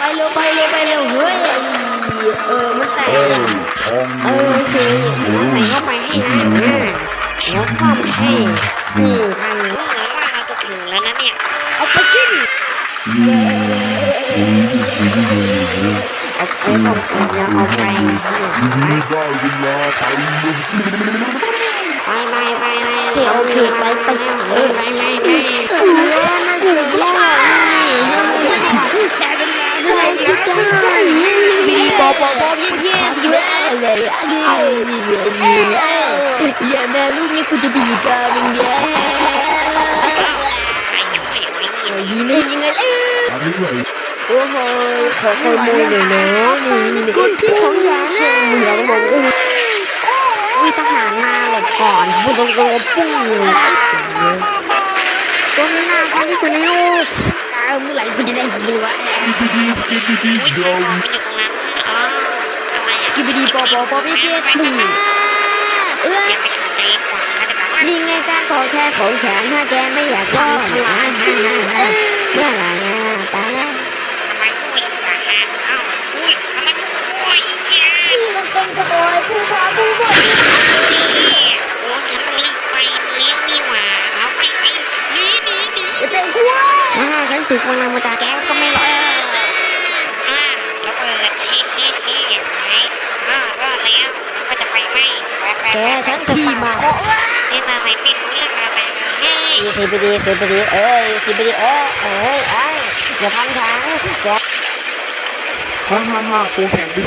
ไปเร็วไปเร็วไปเร็วเฮ้ยเออมันแตกเอ้ยอะทองเออคือแล้วใส่เข้าไปให้นะแล้วซ่อมให้นี่ทางนี้เหมือนว่าเราจะถึงแล้วนะเนี่ยเอาไปกินเอาใช้ซ่อมของยาเอาไปได้เวลาไปลงไปไปไปไปโอเคโอเคไปไปเออไปไป ยี่เนี่ยยังไงเลี้ยโอ้โหขอขโมยหน่อยเนาะนี่นี่กูที่ของยาเชื่อเหมืองบอกอุ้ยทหารมาหลบก่อนพูดตรงๆปุ้งเลยตัวนี้น่าฟังที่สุดในโลกเมื่อไหร่กูจะได้กินวะ บดีปอปอปอพี่เกตบึ้งเอื้อยังไม่ถึงใจกว่านะแต่แบบว่านี่ไงการขอแค่ของแขนถ้าแกไม่อยากก็ทลายเมื่อไหร่อะตายแล้วทำไมพูดอีกอะเอ้าอุ้ยทำไมโอ้ยเชี่ยนี่มันเป็นขโมยผู้พาผู้บ่โอ้ฉันต้องรีบไปเลี้ยงนี่หว่าเอาไปไปหนีหนีหนีจะเป็นกูอ่าฉันตึกมันมาจากแกก็ไม่รอด อ่าระเบิดเฮ้เฮ้เฮ้เห็นไหมอ่ารอดแล้วก็จะไปไหมไปไป แกไปฉันจะปาดคอเฮ้มาไม่เป็นเรื่องอะไรเฮ้ยสิบดีสิบดีเอ้ยสิบดีเอ้ยเอ้ยเอ้ยอย่าทำฉันแกฮ่าฮ่าฮ่าตัวแข็งดิ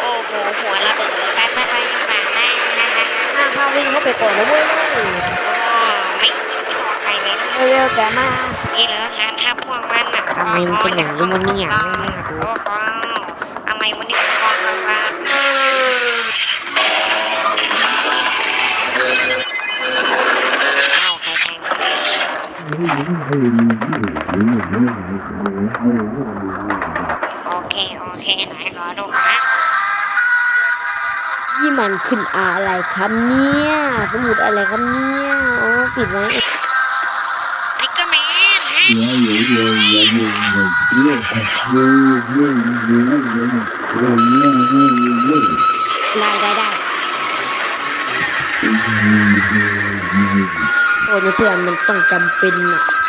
โอ้โหหัวระเบิดไปไปไปดีกว่านะนะนะนะหน้าข้าวิ่งเข้าไปก่อนนะเว้ยโอ้ไม่พอใครเลยเร็วๆแกมานี่เหรองานทับพวกมันอะทำไมมันเป็นอย่างนี้วะเนี่ยโอ้โหทำไมวันนี้กองกัน โอเค โอเค ไหนขอดูนะยี่มันขึ้นอะไรครับเนี่ยสมุดอะไรครับเนี่ยโอ้ปิดไว้ไอ้ก็แมนฮะได้ได้ได้ โอ้ยเพื่อนมันต้องจำเป็นอะ